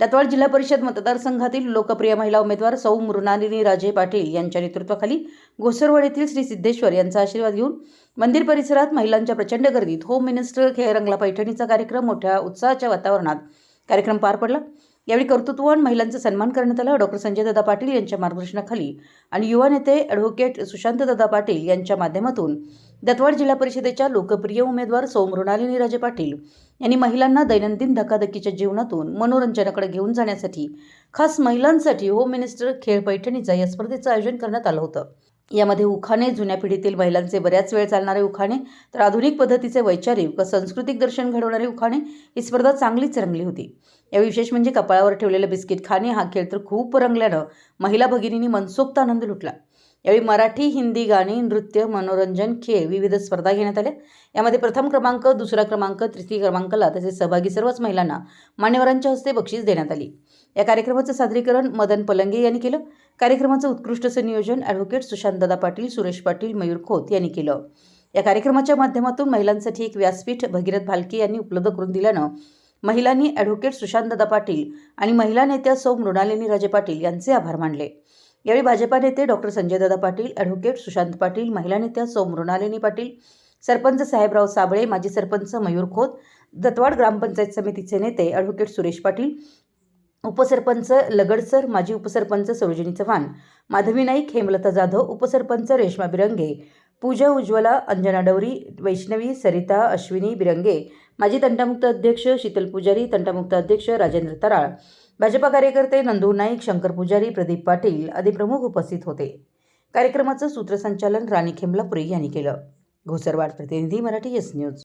दत्तवाड जिल्हा परिषद मतदारसंघातील लोकप्रिय महिला उमेदवार सौ मृणालिनी राजे पाटील यांच्या नेतृत्वाखाली घोसरवड येथील श्री सिद्धेश्वर यांचा आशीर्वाद घेऊन मंदिर परिसरात महिलांच्या प्रचंड गर्दीत होम मिनिस्टर खेळ रंगला पैठणीचा कार्यक्रम मोठ्या उत्साहाच्या वातावरणात कार्यक्रम पार पडला. यावेळी कर्तृत्ववान महिलांचा सन्मान करण्यात आला. डॉक्टर संजय दादा पाटील यांच्या मार्गदर्शनाखाली आणि युवा नेते ॲडव्होकेट सुशांत दादा पाटील यांच्या माध्यमातून दत्तवाड जिल्हा परिषदेच्या लोकप्रिय उमेदवार सौ मृणालिनी राजे पाटील यांनी महिलांना दैनंदिन धकाधकीच्या जीवनातून मनोरंजनाकडे घेऊन जाण्यासाठी खास महिलांसाठी होम मिनिस्टर खेळ पैठणीचा या स्पर्धेचं आयोजन करण्यात आलं होतं. यामध्ये उखाणे जुन्या पिढीतील महिलांचे बऱ्याच वेळ चालणारे उखाणे तर आधुनिक पद्धतीचे वैचारिक व सांस्कृतिक दर्शन घडवणारे उखाणे ही स्पर्धा चांगलीच रंगली होती. या विशेष म्हणजे कपाळावर ठेवलेलं बिस्किट खाणे हा खेळ तर खूप रंगल्यानं महिला भगिनींनी मनसोक्त आनंद लुटला. यावेळी मराठी हिंदी गाणी नृत्य मनोरंजन खेळ विविध स्पर्धा घेण्यात आल्या. यामध्ये प्रथम क्रमांक दुसरा क्रमांक तृतीय क्रमांकाला तसेच सहभागी सर्वच महिलांना मान्यवरांच्या हस्ते बक्षीस देण्यात आली. या कार्यक्रमाचं सादरीकरण मदन पलंगे यांनी केलं. कार्यक्रमाचं उत्कृष्ट संयोजन ॲडव्होकेट सुशांतदादा पाटील सुरेश पाटील मयूर खोत यांनी केलं. या कार्यक्रमाच्या माध्यमातून महिलांसाठी एक व्यासपीठ भगीरथ भालके यांनी उपलब्ध करून दिल्यानं महिलांनी ॲडव्होकेट सुशांतदादा पाटील आणि महिला नेत्या सौ मृणालिनी राजे पाटील यांचे आभार मानले. यावेळी भाजपा नेते डॉक्टर संजयदादा पाटील ॲडव्होकेट सुशांत पाटील महिला नेत्या सौ मृणालिनी पाटील सरपंच साहेबराव साबळे माजी सरपंच मयूर खोत दत्तवाड ग्रामपंचायत समितीचे नेते ॲडव्होकेट सुरेश पाटील उपसरपंच लगडसर माजी उपसरपंच सरोजिनी चव्हाण माधवी नाईक हेमलता जाधव उपसरपंच रेश्मा बिरंगे पूजा उज्ज्वला अंजना डवरी वैष्णवी सरिता अश्विनी बिरंगे माजी तंटामुक्त अध्यक्ष शीतल पुजारी तंटामुक्त अध्यक्ष राजेंद्र तराळ भाजपा कार्यकर्ते नंदू नाईक शंकर पुजारी प्रदीप पाटील आदी प्रमुख उपस्थित होते. कार्यक्रमाचं सूत्रसंचालन राणी खेमलापुरे यांनी केलं. घोसरवाड प्रतिनिधी मराठी एस न्यूज